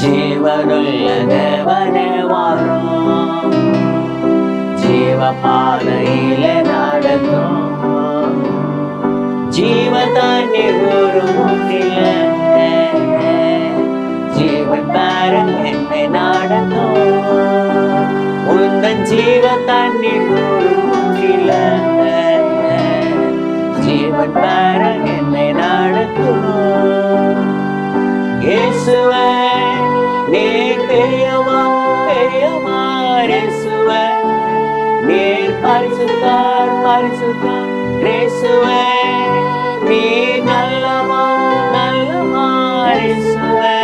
ஜீவனுள்ள தேவனே வாரும் ஜீவ பாதையில நடக்கும் ஜீவ தண்ணீர் ஒரு முற்றில ஜீவன் பாருங்க என்னை நடக்கும் உந்தன் ஜீவ தண்ணீர் ஒரு முற்றில ஜீவன் பாருங்க என்னை நடக்கும் இயேசுவே நீர் பெரியவா பெரியவா நீர் பரிசுத்தார் பரிசுத்தார் ரேசுவ. நீர் நல்லவா நல்லவா இயேசுவே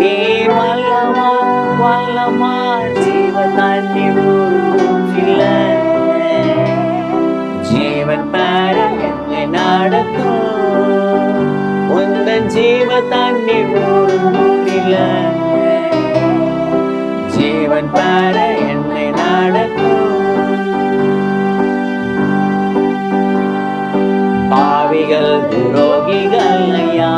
நீர் வல்லமா வல்லவா ஜீவ தண்ணி ஊற்றில. ஜீவன் பெற என்னை நடத்தும் உந்தன் ஜீவ தண்ணி ஊற்றில. அவன் பாட என்னை நடத்தும் பாவிகள் துரோகிகள் ஐயா.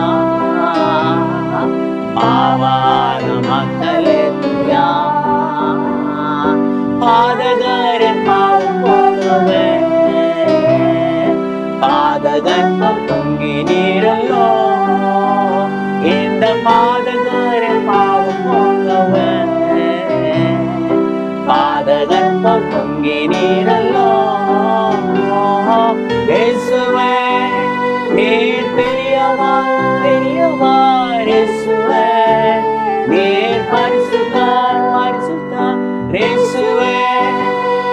பாவார மக்களே துயா. பாதகரன் பாவம் போகவே பாதகன் பொங்கி நீரல்லோ. இந்த பாதகரன் பொங்கி நீரல்லோ. இயேசுவே நீர் பெரியவா பெரியவா இயேசுவே. நீர் பரிசுத்தார் பரிசுத்தார் இயேசுவே.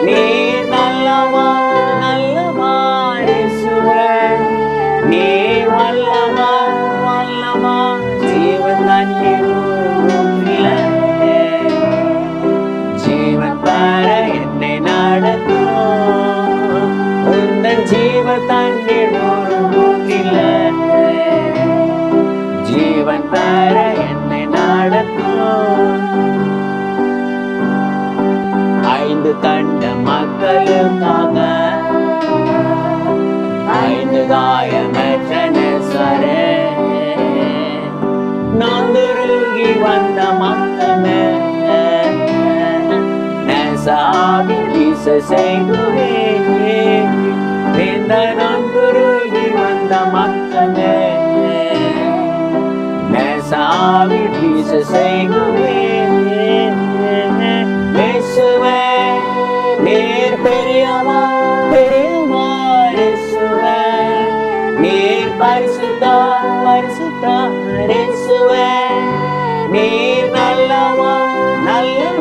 நீர் நல்லவா நல்லவா இயேசுவே. நீர் வல்லவா வல்லவா ஜீவன் தண்ணீர் தண்ணீர் ஒரு ஊற்றில ஜீவன் தர என்னை நடக்கும் ஐந்து கண்ட மக்களுக்காக. ஐந்து காயமற்ற நெசரே. நொந்துருகி வந்த மக்கமே. நெசாவி வீச செய்துவே இந்த நொந்துருகி வந்த மக்கமே நெசாவி வீச செய்துவே இயேசுவே நீர் பெரியவா பெரியவா நீர் பரிசுத்தா பரிசுத்தா இயேசுவே. நீர் நல்லவா நல்லவா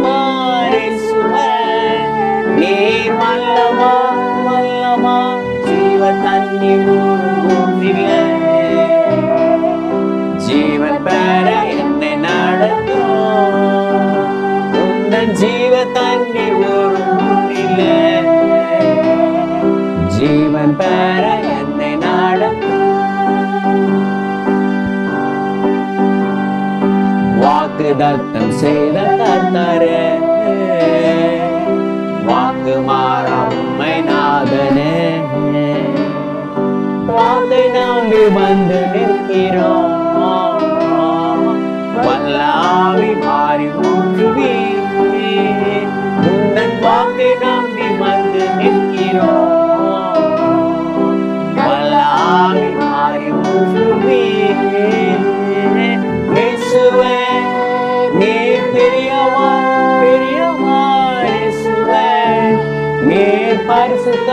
வாக்கு தத்தம் செய்த கர்த்தரே வாக்கு மாறம்மை நாதனே வாக்கை நம்பி வந்து நிற்கிறோம் நீ பரிசுத்த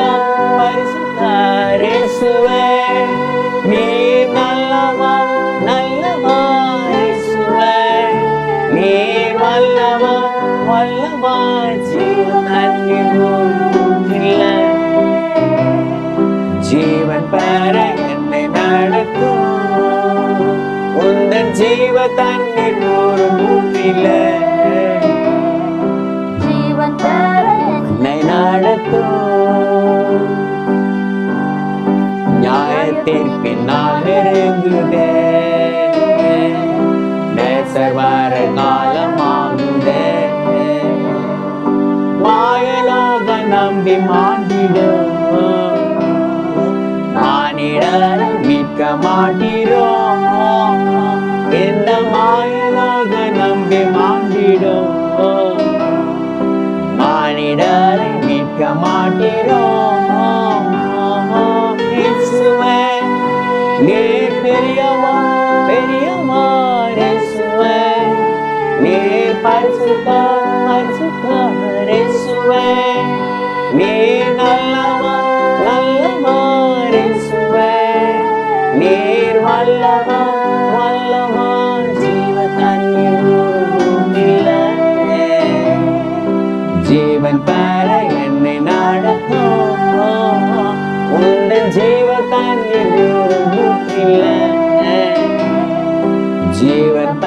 பரிசுத்த நியாயத்திற்பின் நான் நெருங்குதே நேசர் வர காலமாகுதே மாயலோக நம்பி மாண்டிடும் மானிடர் மீட்க மாட்டீரோ. இந்த மாயலோக நம்பி மாண்டிடும் மானிடரை மீட்க மாட்டி பெரியம்மா பெரியம்மா ரேசுவேன் நீ பரிசுத்தா பரிசுத்தா ரேசுவேன் நீ நல்லமா நல்லமா ரேசுவேன் நீர் வல்லமா जीवता जीवता